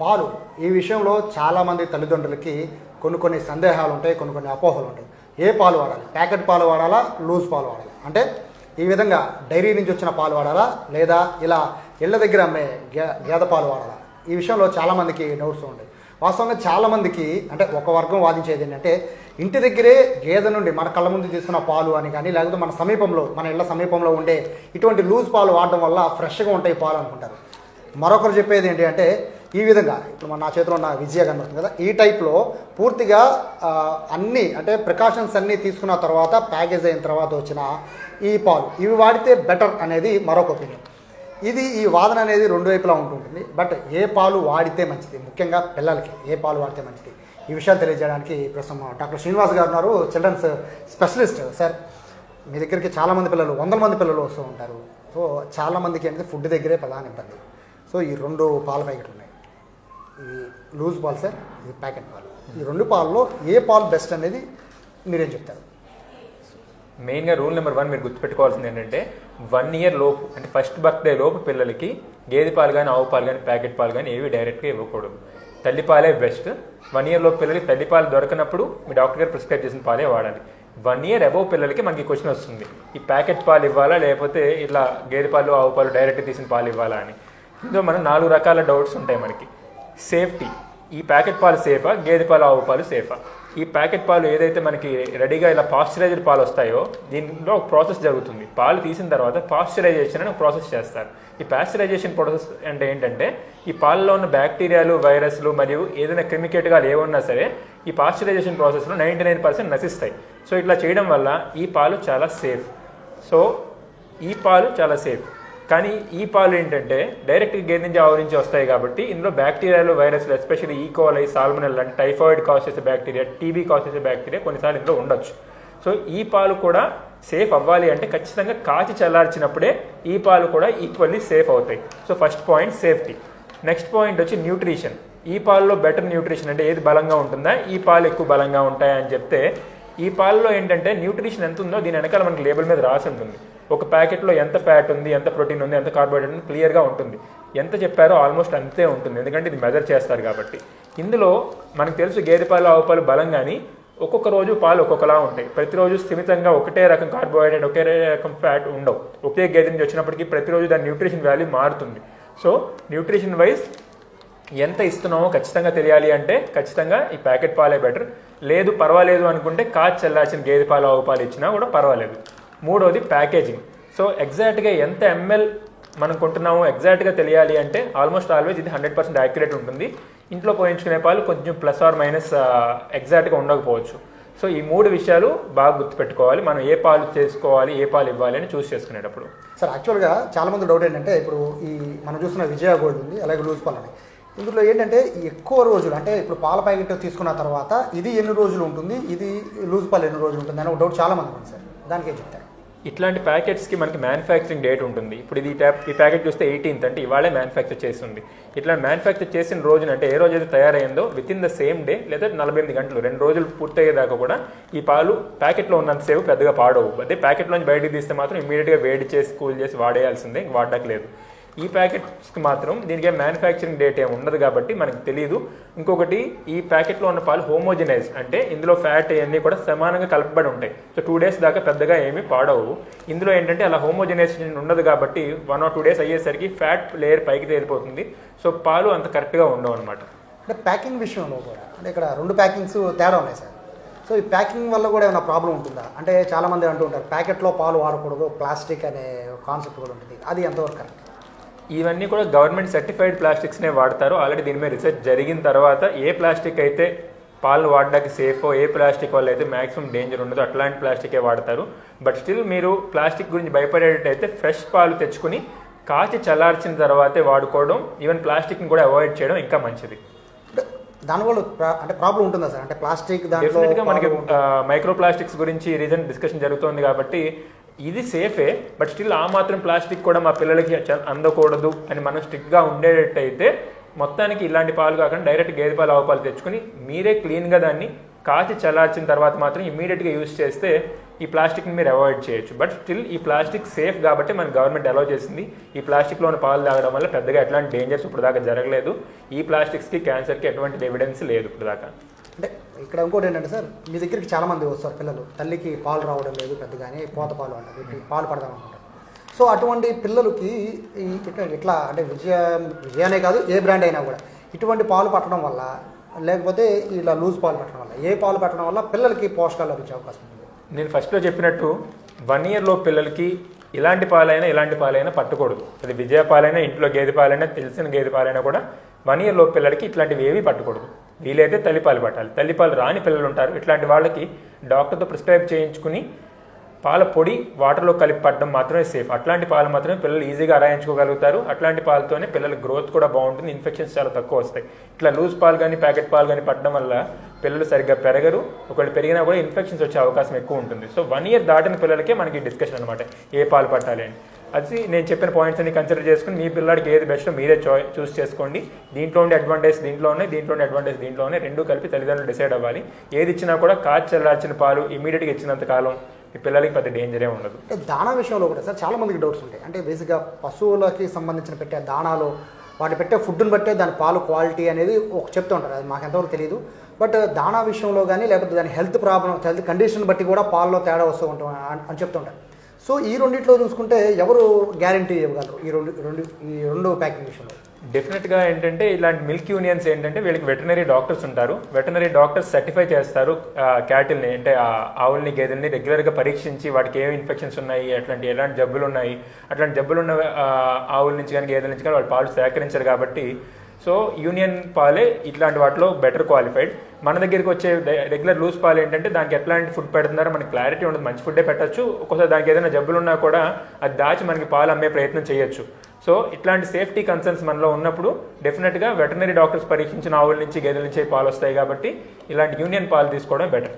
పాలు. ఈ విషయంలో చాలామంది తల్లిదండ్రులకి కొన్ని కొన్ని సందేహాలు ఉంటాయి కొన్ని కొన్ని అపోహలు ఉంటాయి ఏ పాలు వాడాలి? ప్యాకెట్ పాలు వాడాలా? లూజ్ పాలు వాడాలా? అంటే ఈ విధంగా డైరీ నుంచి వచ్చిన పాలు వాడాలా? లేదా ఇలా ఇళ్ళ దగ్గర అమ్మే గే గేదె పాలు వాడాలా? ఈ విషయంలో చాలామందికి డౌట్స్ ఉంటాయి. వాస్తవంగా చాలామందికి అంటే ఒక వర్గం వాదించేది ఏంటంటే ఇంటి దగ్గరే గేదె నుండి మన కళ్ళ ముందు తీసుకున్న పాలు అని కానీ లేకపోతే మన సమీపంలో మన ఇళ్ళ సమీపంలో ఉండే ఇటువంటి లూజ్ పాలు వాడడం వల్ల ఫ్రెష్గా ఉంటాయి పాలు అనుకుంటారు. మరొకరు చెప్పేది ఏంటి అంటే ఈ విధంగా ఇప్పుడు మన నా చేతిలో ఉన్న విజయ కనబడుతుంది కదా ఈ టైప్లో పూర్తిగా అన్నీ అంటే ప్రికాషన్స్ అన్నీ తీసుకున్న తర్వాత ప్యాకేజ్ అయిన తర్వాత వచ్చిన ఈ పాలు ఇవి వాడితే బెటర్ అనేది మరొక ఒపీనియన్. ఇది ఈ వాదన అనేది రెండు వైపులా ఉంటుంటుంది బట్ ఏ పాలు వాడితే మంచిది? ముఖ్యంగా పిల్లలకి ఏ పాలు వాడితే మంచిది? ఈ విషయాలు తెలియజేయడానికి ప్రస్తుతం డాక్టర్ శ్రీనివాస్ గారు ఉన్నారు చిల్డ్రన్స్ స్పెషలిస్ట్. సార్ మీ దగ్గరికి చాలామంది పిల్లలు వందల మంది పిల్లలు వస్తూ ఉంటారు. సో చాలామందికి అనేది ఫుడ్ దగ్గరే ప్రధాన ఇబ్బంది. సో ఈ రెండు పాల ప్యాకెట్లు ఉన్నాయి. ఈ లూజ్ పాలు సార్ ఇది ప్యాకెట్ పాలు ఈ రెండు పాల్లో ఏ పాలు బెస్ట్ అనేది మీరేం చెప్తారు? మెయిన్గా రూల్ నెంబర్ వన్ మీరు గుర్తుపెట్టుకోవాల్సింది ఏంటంటే వన్ ఇయర్ లోపు అంటే ఫస్ట్ బర్త్డే లోపు పిల్లలకి గేదె పాలు కానీ ఆవు పాలు కానీ ప్యాకెట్ పాలు కానీ ఏవి డైరెక్ట్గా ఇవ్వకూడదు. తల్లిపాలే బెస్ట్ వన్ ఇయర్ లోపు పిల్లలకి తల్లిపాలు దొరకనప్పుడు మీ డాక్టర్ గారు ప్రిస్క్రైబ్ చేసిన పాలే వాడాలి. వన్ ఇయర్ అబౌవ్ పిల్లలకి మనకి క్వశ్చన్ వస్తుంది. ఈ ప్యాకెట్ పాలు ఇవ్వాలా లేకపోతే ఇట్లా గేదె పాలు ఆవు పాలు డైరెక్ట్ తీసిన పాలు ఇవ్వాలా అని. ఇందులో మనం నాలుగు రకాల డౌట్స్ ఉంటాయి మనకి. సేఫ్టీ. ఈ ప్యాకెట్ పాలు సేఫా? గేదె పాలు ఆవు పాలు సేఫా? ఈ ప్యాకెట్ పాలు ఏదైతే మనకి రెడీగా ఇలా పాశ్చరైజ్డ్ పాలు వస్తాయో దీనిలో ఒక ప్రాసెస్ జరుగుతుంది. పాలు తీసిన తర్వాత పాశ్చరైజేషన్ అని ఒక ప్రాసెస్ చేస్తారు. ఈ పాశ్చరైజేషన్ ప్రాసెస్ అంటే ఏంటంటే ఈ పాలలో ఉన్న బ్యాక్టీరియాలు వైరస్లు మరియు ఏదైనా క్రిమికేటకాలు ఏమున్నా సరే ఈ పాశ్చరైజేషన్ ప్రాసెస్లో నైంటీ నైన్ పర్సెంట్ నశిస్తాయి. సో ఇట్లా చేయడం వల్ల ఈ పాలు చాలా సేఫ్. సో ఈ పాలు చాలా సేఫ్. కానీ ఈ పాలు ఏంటంటే డైరెక్ట్గా గేదె నుంచి ఆవు నుంచి వస్తాయి కాబట్టి ఇందులో బ్యాక్టీరియాలు వైరస్లు ఎస్పెషల్లీ ఈకోలై సాల్మనల్ అంటే టైఫాయిడ్ కాజ్ చేసే బ్యాక్టీరియా టీబీ కాజ్ చేసే బ్యాక్టీరియా కొన్నిసార్లు ఇందులో ఉండొచ్చు. సో ఈ పాలు కూడా సేఫ్ అవ్వాలి అంటే ఖచ్చితంగా కాచి చల్లార్చినప్పుడే ఈ పాలు కూడా ఈక్వల్లీ సేఫ్ అవుతాయి. So first point safety next point వచ్చి న్యూట్రిషన్ ఈ పాలలో బెటర్ న్యూట్రిషన్ అంటే ఏది బలంగా ఉంటుందా? ఈ పాలు ఎక్కువ బలంగా ఉంటాయా అని చెప్తే ఈ పాలలో ఏంటంటే న్యూట్రిషన్ ఎంత ఉందో దీని వెనకాల మనకి లేబుల్ మీద రాసి ఉంటుంది. ఒక ప్యాకెట్లో ఎంత ఫ్యాట్ ఉంది ఎంత ప్రోటీన్ ఉంది ఎంత కార్బోహైడ్రేట్ ఉంది క్లియర్గా ఉంటుంది. ఎంత చెప్పారో ఆల్మోస్ట్ అంతే ఉంటుంది. ఎందుకంటే ఇది మెజర్ చేస్తారు కాబట్టి. ఇందులో మనకు తెలుసు గేదె పాలు ఆవు పాలు బలం కానీ ఒక్కొక్క రోజు పాలు ఒక్కొక్కలా ఉంటాయి. ప్రతిరోజు స్థిమితంగా ఒకటే రకం కార్బోహైడ్రేట్ ఒకే రకం ఫ్యాట్ ఉండవు. ఒకే గేదె నుంచి వచ్చినప్పటికీ ప్రతిరోజు దాని న్యూట్రిషన్ వాల్యూ మారుతుంది. సో న్యూట్రిషన్ వైజ్ ఎంత ఇస్తున్నామో ఖచ్చితంగా తెలియాలి అంటే ఖచ్చితంగా ఈ ప్యాకెట్ పాలే బెటర్ లేదు పర్వాలేదు అనుకుంటే కాచి చల్లార్చిన గేదె పాలు ఆవు పాలు ఇచ్చినా కూడా పర్వాలేదు. మూడోది ప్యాకేజింగ్. సో ఎగ్జాక్ట్గా ఎంత ఎంఎల్ మనం కొంటున్నాము ఎగ్జాక్ట్గా తెలియాలి అంటే ఆల్మోస్ట్ ఆల్వేజ్ ఇది హండ్రెడ్ పర్సెంట్ యాక్యురేట్ ఉంటుంది. ఇంట్లో పోయించుకునే పాలు కొంచెం ప్లస్ ఆర్ మైనస్ ఎగ్జాక్ట్గా ఉండకపోవచ్చు. సో ఈ మూడు విషయాలు బాగా గుర్తుపెట్టుకోవాలి. మనం ఏ పాలు చేసుకోవాలి ఏ పాలు ఇవ్వాలి అని చూస్ చేసుకునేటప్పుడు. సార్ యాక్చువల్గా చాలామంది డౌట్ ఏంటంటే ఇప్పుడు ఈ మనం చూస్తున్న విజయ గోల్డ్ ఉంది అలాగే లూజ్ పాలు అని ఇందులో ఏంటంటే ఎక్కువ రోజులు అంటే ఇప్పుడు పాల ప్యాకెట్ తీసుకున్న తర్వాత ఇది ఎన్ని రోజులు ఉంటుంది ఇది లూజ్ పాలు ఎన్ని రోజులు ఉంటుంది అని ఒక డౌట్ చాలా మంది ఉంది సార్. దానికి ఏం చెప్తారు ఇట్లాంటి ప్యాకెట్స్కి మనకి మ్యానుఫ్యాక్చరింగ్ డేట్ ఉంటుంది. ఇప్పుడు ఇది ట్యాప్ ఈ ప్యాకెట్ చూస్తే ఎయిటీన్త్ అంటే ఇవాళే మ్యానుఫ్యాక్చర్ చేస్తుంది. ఇట్లా మ్యానుఫ్యాక్చర్ చేసిన రోజున అంటే ఏ రోజు అయితే తయారైందో with in the same day లేదా నలభై ఎనిమిది గంటలు రెండు రోజులు పూర్తయ్యేదాకా కూడా ఈ పాలు ప్యాకెట్లో ఉన్నంతసేపు పెద్దగా పాడవు. అదే ప్యాకెట్లోంచి బయటకు తీస్తే మాత్రం ఇమీడియట్గా వేడి చేసి కూల్ చేసి వాడేయాల్సిందే ఇంక వాడడానికి లేదు ఈ ప్యాకెట్స్కి మాత్రం దీనికి మ్యానుఫ్యాక్చరింగ్ డేట్ ఏమి ఉండదు కాబట్టి మనకు తెలియదు ఇంకొకటి ఈ ప్యాకెట్లో ఉన్న పాలు హోమోజనైజ్ అంటే ఇందులో ఫ్యాట్ ఇవన్నీ కూడా సమానంగా కలపబడి ఉంటాయి. సో టూ డేస్ దాకా పెద్దగా ఏమీ పాడవు. ఇందులో ఏంటంటే అలా హోమోజనైజేషన్ ఉండదు కాబట్టి వన్ ఆర్ టూ డేస్ అయ్యేసరికి ఫ్యాట్ లేయర్ పైకి తేలిపోతుంది. సో పాలు అంత కరెక్ట్గా ఉండవు అనమాట అంటే ప్యాకింగ్ విషయంలో కూడా అంటే ఇక్కడ రెండు ప్యాకింగ్స్ తేడా ఉన్నాయి సార్. సో ఈ ప్యాకింగ్ వల్ల కూడా ఏమైనా ప్రాబ్లం ఉంటుందా? అంటే చాలామంది అంటూ ఉంటారు ప్యాకెట్లో పాలు వాడకూడదు ప్లాస్టిక్ అనే కాన్సెప్ట్ కూడా ఉంటుంది. అది ఎంతవరకు కరెక్ట్ ఇవన్నీ కూడా గవర్నమెంట్ సర్టిఫైడ్ ప్లాస్టిక్స్నే వాడతారు. ఆల్రెడీ దీని మీద రీసెర్చ్ జరిగిన తర్వాత ఏ ప్లాస్టిక్ అయితే పాలు వాడడానికి సేఫో ఏ ప్లాస్టిక్ వల్ల అయితే మాక్సిమం డేంజర్ ఉండదో అట్లాంటి ప్లాస్టికే వాడతారు. బట్ స్టిల్ మీరు ప్లాస్టిక్ గురించి భయపడేటట్టయితే ఫ్రెష్ పాలు తెచ్చుకుని కాచి చల్లార్చిన తర్వాతే వాడుకోవడం ఈవెన్ ప్లాస్టిక్ని కూడా అవాయిడ్ చేయడం ఇంకా మంచిది. దానివల్ల అంటే ప్రాబ్లం ఉంటుందా సార్? అంటే ప్లాస్టిక్ దాంట్లో మనకి మైక్రో ప్లాస్టిక్స్ గురించి రీజన్ డిస్కషన్ జరుగుతోంది కాబట్టి ఇది సేఫే బట్ స్టిల్ ఆ మాత్రం ప్లాస్టిక్ కూడా మా పిల్లలకి అందకూడదు అని మనం స్ట్రిక్ట్గా ఉండేటట్టయితే మొత్తానికి ఇలాంటి పాలు కాకుండా డైరెక్ట్ గేదె పాలు ఆవు పాలు తెచ్చుకుని మీరే క్లీన్గా దాన్ని కాచి చల్లార్చిన తర్వాత మాత్రం ఇమీడియట్గా యూస్ చేస్తే ఈ ప్లాస్టిక్ని మీరు అవాయిడ్ చేయొచ్చు. బట్ స్టిల్ ఈ ప్లాస్టిక్ సేఫ్ కాబట్టి మన గవర్నమెంట్ అలౌ చేసింది. ఈ ప్లాస్టిక్లో ఉన్న పాలు తాగడం వల్ల పెద్దగా ఎట్లాంటి డేంజర్స్ ఇప్పుడు దాకా జరగలేదు. ఈ ప్లాస్టిక్స్కి క్యాన్సర్కి ఎటువంటి ఎవిడెన్స్ లేదు ఇప్పుడు దాకా అంటే ఇక్కడ ఇంకోటి ఏంటంటే సార్ మీ దగ్గరికి చాలామంది వస్తారు పిల్లలు. తల్లికి పాలు రావడం లేదు పెద్దగానే పోత పాలు అంటారు పాలు పడదాం అనుకుంటారు. సో అటువంటి పిల్లలకి ఇట్లా- అంటే విజయ విజయనే కాదు ఏ బ్రాండ్ అయినా కూడా ఇటువంటి పాలు పట్టడం వల్ల లేకపోతే ఇలా లూజ్ పాలు పెట్టడం వల్ల ఏ పాలు పెట్టడం వల్ల పిల్లలకి పోషకాలు లభించే అవకాశం ఉంది? నేను ఫస్ట్లో చెప్పినట్టు వన్ ఇయర్లో పిల్లలకి ఇలాంటి పాలైనా ఇలాంటి పాలైనా పట్టకూడదు. అది విజయ పాలైనా ఇంట్లో గేదె పాలైనా తెలిసిన గేదె పాలైనా కూడా వన్ ఇయర్లో పిల్లలకి ఇట్లాంటివి ఏవి పట్టకూడదు. వీలైతే తల్లిపాలు పట్టాలి. తల్లిపాలు రాని పిల్లలు ఉంటారు. ఇట్లాంటి వాళ్ళకి డాక్టర్తో ప్రిస్క్రైబ్ చేయించుకుని పాల పొడి వాటర్లో కలిపి పడడం మాత్రమే సేఫ్ అట్లాంటి పాలు మాత్రమే పిల్లలు ఈజీగా అరాయించుకోగలుగుతారు అట్లాంటి పాలతోనే పిల్లల గ్రోత్ కూడా బాగుంటుంది. ఇన్ఫెక్షన్స్ చాలా తక్కువ వస్తాయి. ఇట్లా లూజ్ పాలు కానీ ప్యాకెట్ పాలు కానీ పడడం వల్ల పిల్లలు సరిగ్గా పెరగరు. ఒకళ్ళు పెరిగినా కూడా ఇన్ఫెక్షన్స్ వచ్చే అవకాశం ఎక్కువ ఉంటుంది. సో వన్ ఇయర్ దాటిన పిల్లలకే మనకి డిస్కషన్ అనమాట ఏ పాలు పట్టాలి అని. అది నేను చెప్పిన పాయింట్స్ అన్ని కన్సిడర్ చేసుకుని మీ పిల్లాడికి ఏది బెస్ట్ మీరే చాయ్ చూస్ చేసుకోండి. దీంట్లో ఉండే అడ్వాంటేజ్ దీంట్లో ఉన్నాయి దీంట్లో ఉండే అడ్వాంటేజ్ దీంట్లో ఉన్నాయి. రెండు కలిపి తల్లిదండ్రులు డిసైడ్ అవ్వాలి. ఏది ఇచ్చినా కూడా కాచి చల్లార్చిన పాలు ఇమీడియట్గా ఇచ్చినంత కాలం ఈ పిల్లలకి పెద్ద డేంజరే ఉండదు. అంటే దాణా విషయంలో కూడా సార్ చాలా మందికి డౌట్స్ ఉంటాయి. అంటే బేసిక్గా పశువులకి సంబంధించిన పెట్టే దాణాలు వాటి పెట్టే ఫుడ్ని బట్టే దాని పాలు క్వాలిటీ అనేది ఒక చెప్తూ ఉంటారు. అది మాకు ఎంతవరకు తెలియదు బట్ దాణా విషయంలో కానీ లేకపోతే దాని హెల్త్ ప్రాబ్లం హెల్త్ కండిషన్ బట్టి కూడా పాలలో తేడా వస్తూ ఉంటాం అని- అని చెప్తుంటారు సో ఈ రెండిట్లో చూసుకుంటే ఎవరు గ్యారంటీ ఇవ్వగలరు? ఈ రెండు రెండు ఈ రెండు ప్యాకింగ్ విషయంలో డెఫినెట్గా ఏంటంటే ఇలాంటి మిల్క్ యూనియన్స్ ఏంటంటే వీళ్ళకి వెటనరీ డాక్టర్స్ ఉంటారు. వెటనరీ డాక్టర్స్ సర్టిఫై చేస్తారు క్యాటిల్ని అంటే ఆ ఆవుల్ని గేదెల్ని రెగ్యులర్గా పరీక్షించి వాటికి ఏమి ఇన్ఫెక్షన్స్ ఉన్నాయి అట్లాంటి ఎలాంటి జబ్బులు ఉన్నాయి. అట్లాంటి జబ్బులు ఉన్న ఆవుల నుంచి కానీ గేదెల నుంచి కానీ వాళ్ళు పాలు సేకరించరు కాబట్టి సో యూనియన్ పాలే ఇట్లాంటి వాటిలో బెటర్ క్వాలిఫైడ్ మన దగ్గరికి వచ్చే రెగ్యులర్ లూజ్ పాలు ఏంటంటే దానికి ఎట్లాంటి ఫుడ్ పెడుతున్నారో మనకి క్లారిటీ ఉండదు. మంచి ఫుడ్డే పెట్టచ్చు. ఒక్కోసారి దానికి ఏదైనా జబ్బులు ఉన్నా కూడా అది దాచి మనకి పాలు అమ్మే ప్రయత్నం చేయొచ్చు. సో ఇట్లాంటి సేఫ్టీ కన్సర్న్స్ మనలో ఉన్నప్పుడు డెఫినెట్గా వెటనరీ డాక్టర్స్ పరీక్షించిన ఆవుల నుంచి గేదెల నుంచి పాలు వస్తాయి కాబట్టి ఇలాంటి యూనియన్ పాలు తీసుకోవడం బెటర్